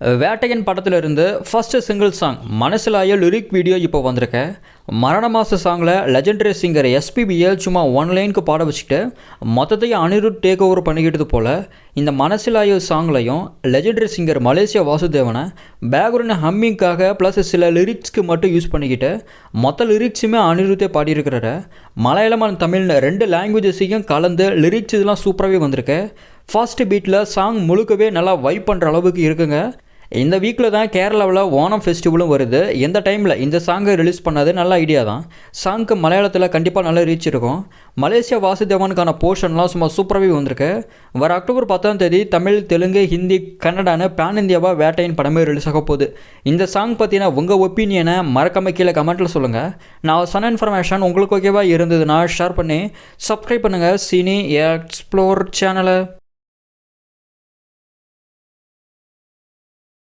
வேட்டையன் படத்துல இருந்து single song Manasilaayo lyric video இப்போ வந்திருக்கு. மரண மாச சாங்கில் லெஜெண்டரி சிங்கர் எஸ்பிபியை சும்மா ஒன் லைனுக்கு பாட வச்சுக்கிட்டு மொத்தத்தையும் அனிருத் டேக் ஓவர் பண்ணிக்கிட்டது போல் இந்த மனசிலாய சாங்லையும் லெஜெண்டரி சிங்கர் மலேசியா வாசுதேவனை பேக்ரவுண்ட் ஹம்மிங்காக ப்ளஸ் சில லிரிக்ஸ்க்கு மட்டும் யூஸ் பண்ணிக்கிட்டு மொத்த லிரிக்ஸுமே அனிருத்தே பாடியிருக்கிறாரு. மலையாளம் and தமிழ்னு ரெண்டு லாங்குவேஜஸையும் கலந்து லிரிக்ஸ் இதெல்லாம் சூப்பராகவே வந்திருக்கு. ஃபர்ஸ்ட் பீட்டில் சாங் முழுக்கவே நல்லா வைப் பண்ணுற அளவுக்கு இருக்குங்க. இந்த வீக்கில் தான் கேரளாவில் ஓணம் ஃபெஸ்டிவலும் வருது. எந்த டைமில் இந்த சாங்கை ரிலீஸ் பண்ணது நல்ல ஐடியா தான். சாங்க்கு மலையாளத்தில் கண்டிப்பாக நல்லா ரீச் இருக்கும். மலேசியா வாசுதேவனுக்கான போர்ஷன்லாம் சும்மா சூப்பராகவே வந்திருக்கு. வர அக்டோபர் பத்தாம் தேதி தமிழ் தெலுங்கு ஹிந்தி கன்னடான்னு பேன் இந்தியாவாக வேட்டையின் படமே ரிலீஸ் ஆக போகுது. இந்த சாங் பற்றின உங்கள் ஒப்பீனியனை மறக்காம கீழே கமெண்ட்டில் சொல்லுங்கள் நான் சொன்ன இன்ஃபர்மேஷன் உங்களுக்கு ஓகேவா இருந்ததுன்னா ஷேர் பண்ணி சப்ஸ்கிரைப் பண்ணுங்கள் சினி எக்ஸ்ப்ளோர் சேனலை